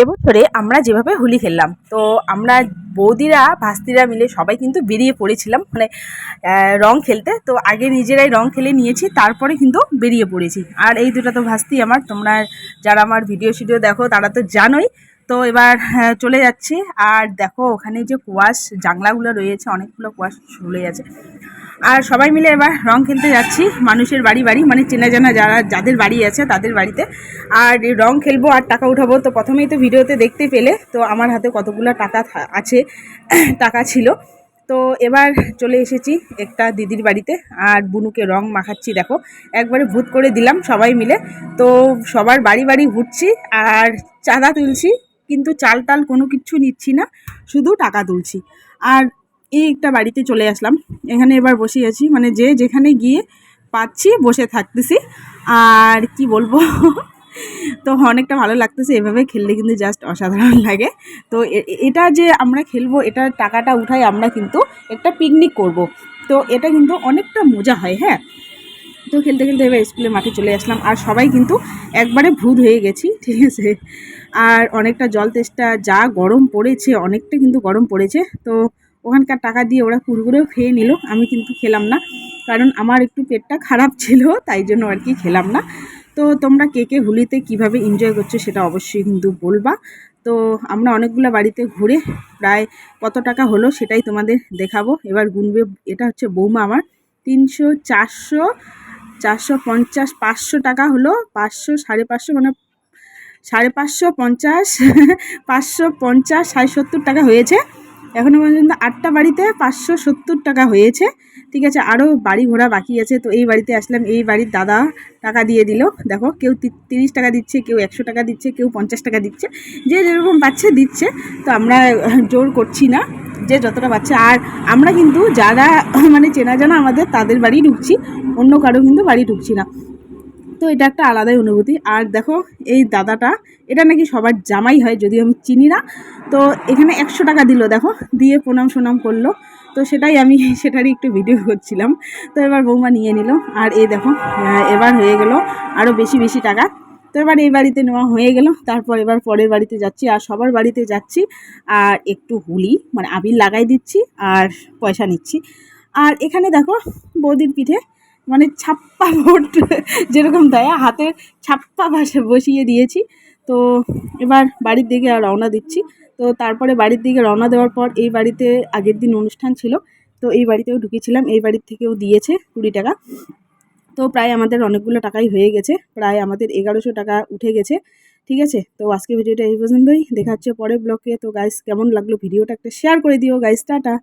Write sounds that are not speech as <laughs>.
এবছরে আমরা যেভাবে হোলি খেললাম তো আমরা বৌদিরা ভাস্তিরা মিলে সবাই কিন্তু বেরিয়ে পড়েছিলাম মানে রং খেলতে। তো আগে নিজেরাই রং খেলে নিয়েছি তারপরে কিন্তু বেরিয়ে পড়েছি। আর এই দুটো তো ভাস্তি আমার তোমরা যারা আমার ভিডিও শিডিও দেখো তারা তো জানোই। তো এবার হ্যাঁ, চলে যাচ্ছি। আর দেখো ওখানে যে কুয়াশ জাংলাগুলো রয়েছে অনেকগুলো কুয়াশ চলে গেছে। আর সবাই মিলে এবার রং খেলতে যাচ্ছি। মানুষের বাড়ি বাড়ি। মানে চেনা জানা যারা, যাদের বাড়ি আছে তাদের বাড়িতে। আর রং খেলব আর টাকা উঠাবো। তো প্রথমেই তো ভিডিওতে দেখতে পেলে, তো আমার হাতে কতগুলো টাকা আছে, <clears throat> টাকা ছিল। তো এবার চলে এসেছি একটা দিদির বাড়িতে। আর বুনুকে রং মাখাচ্ছি, দেখো। একবারে ভূত করে দিলাম সবাই মিলে। তো সবার বাড়ি বাড়ি ঘুরছি আর চাঁদা তুলছি, কিন্তু চাল টাল কোনো কিছু নিচ্ছি না, শুধু টাকা তুলছি। আর এই একটা বাড়িতে চলে আসলাম। এখানে এবার বসে আছি। মানে যে যেখানে গিয়ে পাচ্ছি, বসে থাকতেছি। আর কি বলব? <laughs> তো অনেকটা ভালো লাগতেছে। এভাবে খেললে কিন্তু জাস্ট অসাধারণ লাগে। তো এটা যে আমরা খেলব এটা টাকাটা উঠাই আমরা কিন্তু একটা পিকনিক করব। তো এটা কিন্তু অনেকটা মজা হয় হ্যাঁ? তো খেলতে খেলতে এবার স্কুলে মাঠে চলে আসলাম। আর সবাই কিন্তু একবারে ভূত হয়ে গেছি, <laughs> ঠিক আছে? আর অনেকটা জল তেষ্টা, যা গরম পড়েছে, অনেকটা কিন্তু গরম পড়েছে। তো ওখানকার টাকা দিয়ে ওরা কুড়গুড়েও খেয়ে নিল। আমি কিন্তু খেলাম না, কারণ আমার একটু পেটটা খারাপ ছিল, তাই জন্য আর কি খেলাম না। তো তোমরা কে কে হোলিতে কীভাবে এনজয় করছ সেটা অবশ্যই কিন্তু বলবা। তো আমরা অনেকগুলো বাড়িতে ঘুরে প্রায় কত টাকা হলো সেটাই তোমাদের দেখাবো। এবার গুনবে, এটা হচ্ছে বৌমা আমার, তিনশো চারশো চারশো পঞ্চাশ, পাঁচশো টাকা হলো, পাঁচশো, সাড়ে পাঁচশো মানে সাড়ে পাঁচশো পঞ্চাশ পাঁচশো পঞ্চাশ ষাট সত্তর টাকা হয়েছে। এখনও পর্যন্ত আটটা বাড়িতে পাঁচশো সত্তর টাকা হয়েছে। ঠিক আছে আরও বাড়ি ঘোরা বাকি আছে। তো এই বাড়িতে আসলাম, এই বাড়ির দাদা টাকা দিয়ে দিল। দেখো, কেউ তিরিশ টাকা দিচ্ছে, কেউ একশো টাকা দিচ্ছে, কেউ পঞ্চাশ টাকা দিচ্ছে। যে যেরকম পাচ্ছে দিচ্ছে। তো আমরা জোর করছি না যে যতটা পাচ্ছে। আর আমরা কিন্তু যারা মানে চেনা জানা আমাদের, তাদের বাড়ি ঢুকছি। অন্য কারও কিন্তু বাড়ি ঢুকছি না। তো এটা একটা আলাদাই অনুভূতি। আর দেখো, এই দাদাটা, এটা নাকি সবার জামাই হয়, যদিও আমি চিনি না। তো এখানে একশো টাকা দিল, দেখো, দিয়ে প্রণাম সোনাম করল। তো সেটাই আমি, সেটারই একটু ভিডিও করছিলাম। তো এবার বৌমা নিয়ে নিল। আর এই দেখো এবার হয়ে গেল আরও বেশি বেশি টাকা। তো এবার এই বাড়িতে নেওয়া হয়ে গেল। তারপর এবার পরের বাড়িতে যাচ্ছি, আর সবার বাড়িতে যাচ্ছি। আর একটু হুলি মানে আবির লাগাই দিচ্ছি, আর পয়সা নিচ্ছি। আর এখানে দেখো, বৌদির পিঠে মানে ছাপ্পা ভোট, যেরকম দেয়, হাতে ছাপ্পা ভাষা বসিয়ে দিয়েছি। তো এবার বাড়ির দিকে আর রওনা দিচ্ছি। তো তারপরে বাড়ির দিকে রওনা দেওয়ার পর এই বাড়িতে আগের দিন অনুষ্ঠান ছিল। তো এই বাড়িতেও ঢুকেছিলাম। এই বাড়ির থেকেও দিয়েছে কুড়ি টাকা। তো প্রায় আমাদের অনেকগুলো টাকাই হয়ে গেছে। প্রায় আমাদের এগারোশো টাকা উঠে গেছে। ঠিক আছে? তো আজকে ভিডিওটা এই পর্যন্তই। দেখা হচ্ছে পরের ব্লগে। তো গাইস কেমন লাগল ভিডিওটা? একটা শেয়ার করে দিও গাইস টাটা!